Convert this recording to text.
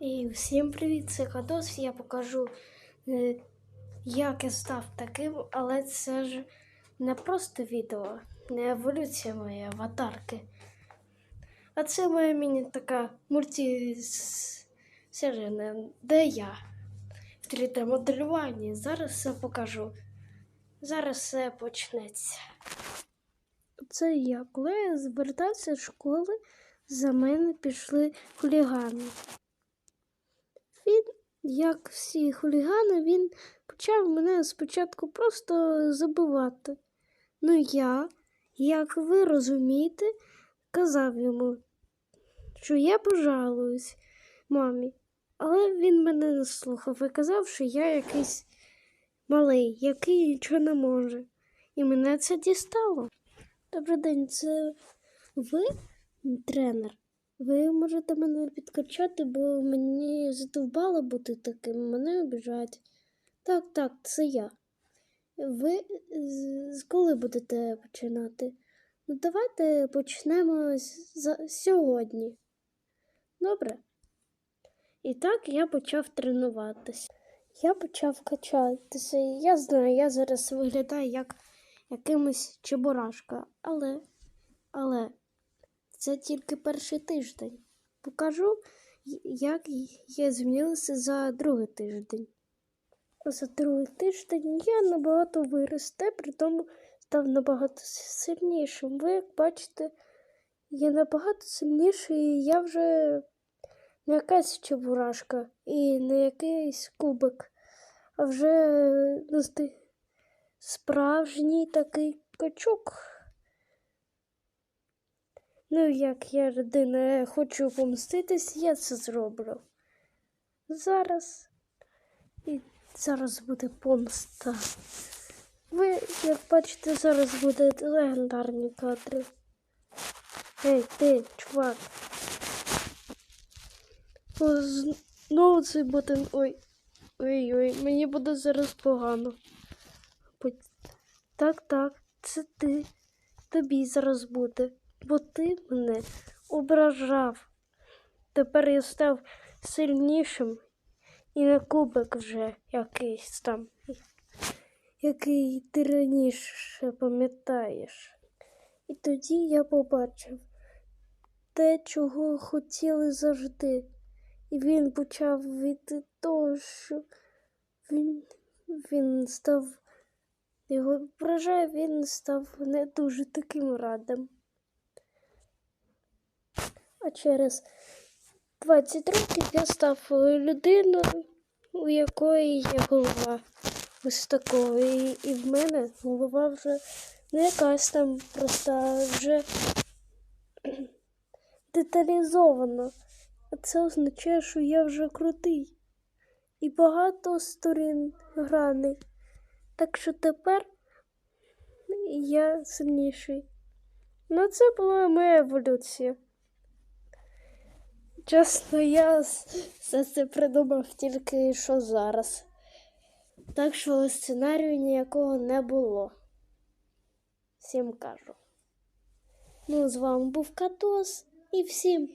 І всім привіт, це Кадос. Я покажу, е, як я став таким, але це ж не просто відео, не еволюція моєї аватарки. А це моя міні така мультисерія, де я в 3D-моделюванні. Зараз все покажу. Зараз все почнеться. Це я. Коли я звертався з школи, за мене пішли хулігани. Він, як всі хулігани, він почав мене спочатку просто забивати. Ну я, як ви розумієте, казав йому, що я пожалуюсь мамі. Але він мене не слухав і казав, що я якийсь малий, який нічого не може. І мене це дістало. Добрий день, це ви тренер? Ви можете мене підкачати, бо мені задовбало бути таким, мене обіжають. Так, так, це я. Ви з- коли будете починати? Ну, давайте почнемо з- сьогодні. Добре? І так я почав тренуватися. Я почав качатися. Я знаю, я зараз виглядаю як якимось чебурашка, але, але це тільки перший тиждень. Покажу, як я змінилася за другий тиждень. За другий тиждень я набагато вирос, та при тому став набагато сильнішим. Ви, як бачите, я набагато сильніший, і я вже не якась чебурашка і не якийсь кубик, а вже насти- справжній такий качок. Ну, як я людина хочу помститись, я це зроблю. Зараз. І зараз буде помста. Ви, як бачите, зараз буде легендарні кадри. Ей, ти, чувак. Знову цей ботин. Ой. Ой-ой, мені буде зараз погано. Так, так, це ти. Тобі зараз буде. Бо ти мене ображав. Тепер я став сильнішим і не кубик вже якийсь там, який ти раніше пам'ятаєш. І тоді я побачив те, чого хотіли завжди. І він почав від того, що він, він став його вражає, він став не дуже таким радим. А через 20 років я став людиною, у якої є голова ось такої. І, в мене голова вже не якась там проста, вже деталізована. А це означає, що я вже крутий. І багато сторін граний. Так що тепер я сильніший. Ну, це була моя еволюція. Чесно, я все це придумав тільки що зараз. Так що сценарію ніякого не було. Всім кажу. Ну, з вами був Катос і всім па.